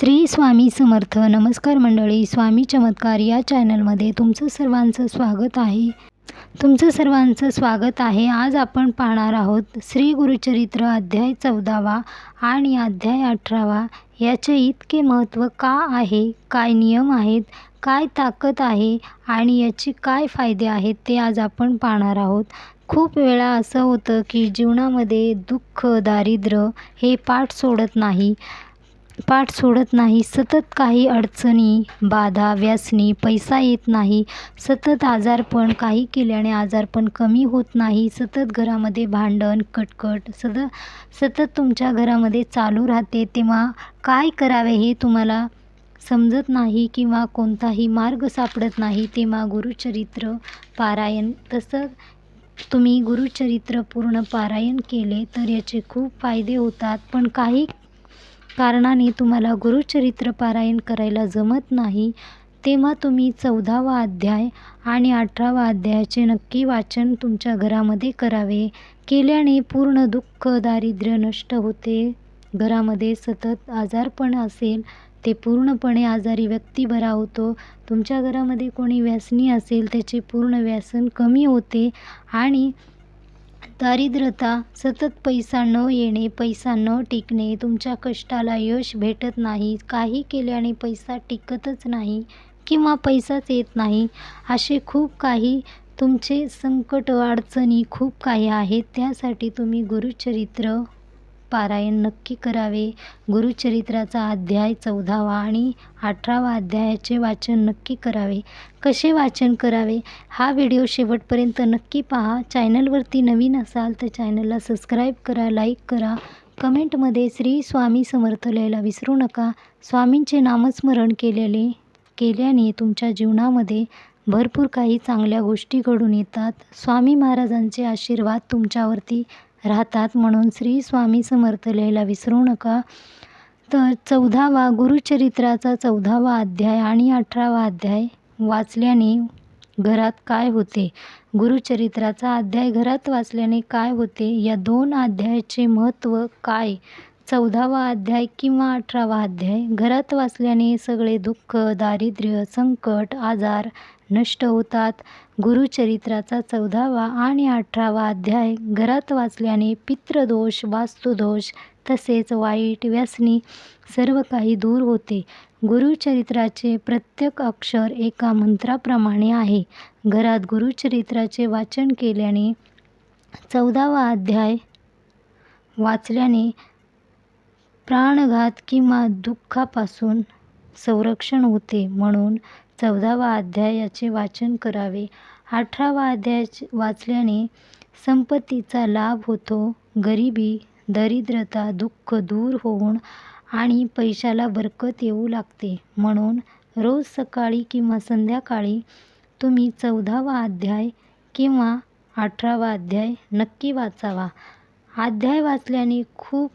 श्री स्वामी समर्थ. नमस्कार मंडळी स्वामी चमत्कार या चॅनलमध्ये तुमचं सर्वांचं स्वागत आहे. तुमचं सर्वांचं स्वागत आहे. आज आपण पाहणार आहोत श्री गुरुचरित्र अध्याय चौदावा आणि अध्याय अठरावा. याचे इतके महत्त्व का आहे? काय नियम आहेत? काय ताकद आहे? आणि याचे काय फायदे आहेत? ते आज आपण पाहणार आहोत. खूप वेळा असं होतं की जीवनामध्ये दुःख दारिद्र्य हे पाठ सोडत नाही. पाठ सोडत नाही. सतत काही अडचणी बाधा व्यसनी पैसा येत नाही. सतत आजारपण काही केल्याने आजारपण कमी होत नाही. सतत घरामध्ये भांडण कटकट सद सतत तुमच्या घरामध्ये चालू राहते. तेव्हा काय करावे हे तुम्हाला समजत नाही किंवा कोणताही मार्ग सापडत नाही. तेव्हा गुरुचरित्र पारायण तसं तुम्ही गुरुचरित्र पूर्ण पारायण केले तर याचे खूप फायदे होतात. पण काही कारणाने तुम्हाला गुरुचरित्र पारायण करायला जमत नाही तेव्हा तुम्ही चौदावा अध्याय आणि अठरावा अध्यायाचे नक्की वाचन तुमच्या घरामध्ये करावे. केल्याने पूर्ण दुःख दारिद्र्य नष्ट होते. घरामध्ये सतत आजारपण असेल ते पूर्णपणे आजारी व्यक्ती बरा होतो. तुमच्या घरामध्ये कोणी व्यसनी असेल त्याचे पूर्ण व्यसन कमी होते आणि दारिद्र्यता सतत पैसा न येणे पैसा न टिकणे तुमच्या कष्टाला यश भेटत नाही काही केल्याने पैसा टिकतच नाही किंवा पैसाच येत नाही असे खूप काही तुमचे संकट अडचणी खूप काही आहेत त्यासाठी तुम्ही गुरुचरित्र पारायण नक्की करावे. गुरुचरित्राचा अध्याय चौदावा आणि अठरावा अध्यायाचे वाचन नक्की करावे. कसे वाचन करावे? हा व्हिडिओ शेवटपर्यंत नक्की पहा. चॅनलवरती नवीन असाल तर चॅनलला सबस्क्राईब करा लाईक करा. कमेंटमध्ये श्री स्वामी समर्थ लिहायला विसरू नका. स्वामींचे नामस्मरण केलेले केल्याने तुमच्या जीवनामध्ये भरपूर काही चांगल्या गोष्टी घडून येतात. स्वामी महाराजांचे आशीर्वाद तुमच्यावरती राहतात म्हणून श्री स्वामी समर्थ लिहायला विसरू नका. तर चौदावा गुरुचरित्राचा चौदावा अध्याय आणि अठरावा अध्याय वाचल्याने घरात काय होते? गुरुचरित्राचा अध्याय घरात वाचल्याने काय होते? या दोन अध्यायाचे महत्त्व काय? चौदावा अध्याय किंवा अठरावा अध्याय. घरात वाचल्याने सगळे दुःख दारिद्र्य संकट आजार नष्ट होतात. गुरुचरित्राचा चौदावा आणि अठरावा अध्याय. घरात वाचल्याने पितृदोष वास्तुदोष तसेच वाईट व्यसनी सर्व काही दूर होते. गुरुचरित्राचे प्रत्येक अक्षर एका मंत्राप्रमाणे आहे. घरात गुरुचरित्राचे वाचन केल्याने चौदावा अध्याय वाचल्याने प्राणघात किंवा दुःखापासून संरक्षण होते म्हणून चौदावा अध्यायाचे वाचन करावे. अठरावा अध्याय वाचल्याने संपत्तीचा लाभ होतो. गरिबी दरिद्रता दुःख दूर होऊन आणि पैशाला बरकत येऊ लागते. म्हणून रोज सकाळी किंवा संध्याकाळी तुम्ही चौदावा अध्याय किंवा अठरावा अध्याय नक्की वाचावा. अध्याय वाचल्याने खूप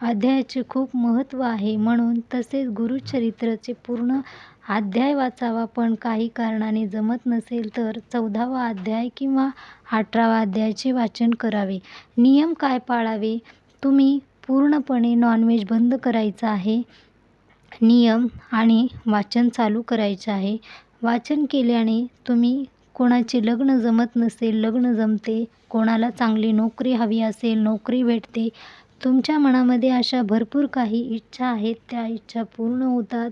अध्यायाचे खूप महत्त्व आहे. म्हणून तसेच गुरुचरित्राचे पूर्ण अध्याय वाचावा. पण काही कारणाने जमत नसेल तर चौदावा अध्याय किंवा अठरावा अध्यायाचे वाचन करावे. नियम काय पाळावे? तुम्ही पूर्णपणे नॉनव्हेज बंद करायचं आहे. नियम आणि वाचन चालू करायचं आहे. वाचन केल्याने तुम्ही कोणाचे लग्न जमत नसेल लग्न जमते कोणाला चांगली नोकरी हवी असेल नोकरी भेटते तुमच्या मनामध्ये अशा भरपूर काही इच्छा आहेत. त्या इच्छा पूर्ण होतात.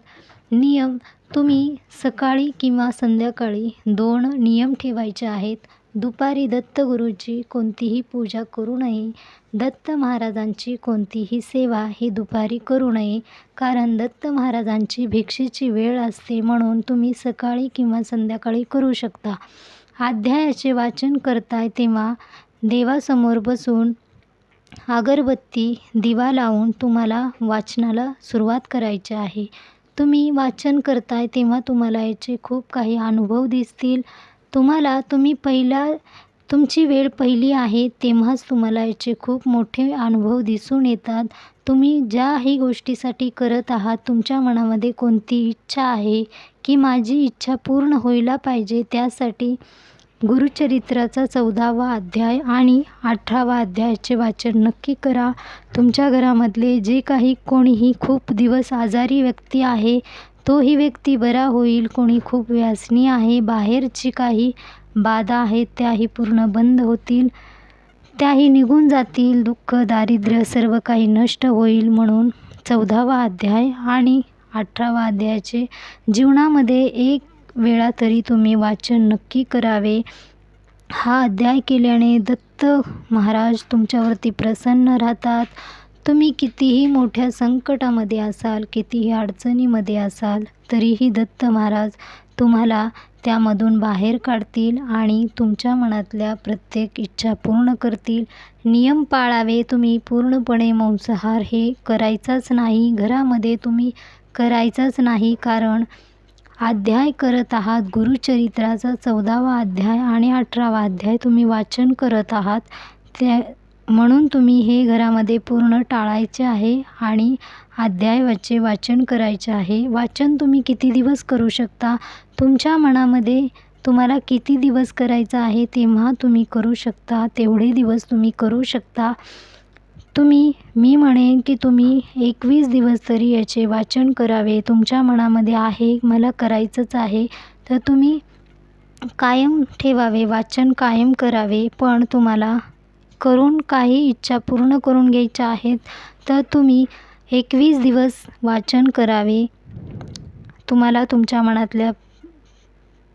नियम तुम्ही सकाळी किंवा संध्याकाळी दोन नियम ठेवायचे आहेत. दुपारी दत्तगुरूची कोणतीही पूजा करू नये. दत्त महाराजांची कोणतीही सेवा ही दुपारी करू नये. कारण दत्त महाराजांची भिक्षेची वेळ असते म्हणून तुम्ही सकाळी किंवा संध्याकाळी करू शकता. अध्यायाचे वाचन करताय तेव्हा देवासमोर बसून अगरबत्ती दिवा लावून तुम्हाला वाचनाला सुरुवात करायची आहे. तुम्ही वाचन करताय तेव्हा तुम्हाला याचे खूप काही अनुभव दिसतील. तुम्हाला तुम्ही पहिला तुमची वेळ पहिली आहे तेव्हाच तुम्हाला याचे खूप मोठे अनुभव दिसून येतात. तुम्ही ज्याही गोष्टीसाठी करत आहात तुमच्या मनामध्ये कोणती इच्छा आहे की माझी इच्छा पूर्ण व्हायला पाहिजे त्यासाठी गुरुचरित्राचा चौदावा अध्याय आणि अठरावा अध्यायाचे वाचन नक्की करा. तुमच्या घरामधले जे काही कोणीही खूप दिवस आजारी व्यक्ती आहे तोही व्यक्ती बरा होईल. कोणी खूप व्यसनी आहे बाहेरची काही बाधा आहेत त्याही पूर्ण बंद होतील. त्याही निघून जातील. दुःख दारिद्र्य सर्व काही नष्ट होईल म्हणून चौदावा अध्याय आणि अठरावा अध्यायाचे जीवनामध्ये एक वेळा तरी तुम्ही वाचन नक्की करावे. हा अध्याय केल्याने दत्त महाराज तुमच्यावरती प्रसन्न राहतात. तुम्ही कितीही मोठ्या संकटामध्ये असाल कितीही अडचणीमध्ये असाल तरीही दत्त महाराज तुम्हाला त्यामधून बाहेर काढतील आणि तुमच्या मनातल्या प्रत्येक इच्छा पूर्ण करतील. नियम पाळावे तुम्ही पूर्णपणे मांसाहार हे करायचाच नाही घरामध्ये तुम्ही करायचाच नाही कारण अध्याय करत आहात. गुरुचरित्राचा चौदावा अध्याय आणि अठरावा अध्याय तुम्ही वाचन करत आहात. त्या म्हणून तुम्ही हे घरामध्ये पूर्ण टाळायचे आहे आणि अध्यायाचे वाचन करायचे आहे. वाचन तुम्ही किती दिवस करू शकता? तुमच्या मनामध्ये तुम्हाला किती दिवस करायचं आहे तेव्हा तुम्ही करू शकता. तेवढे दिवस तुम्ही करू शकता. तुम्ही मी म्हणेन की तुम्ही एकवीस दिवस तरी याचे वाचन करावे. तुमच्या मनामध्ये आहे मला करायचंच आहे तर तुम्ही कायम ठेवावे वाचन कायम करावे. पण तुम्हाला करून काही इच्छा पूर्ण करून घ्यायच्या आहेत तर तुम्ही एकवीस दिवस वाचन करावे. तुम्हाला तुमच्या मनातल्या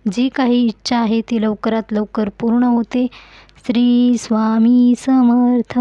जी काही इच्छा आहे ती लवकरात लवकर पूर्ण होते. श्री स्वामी समर्थ.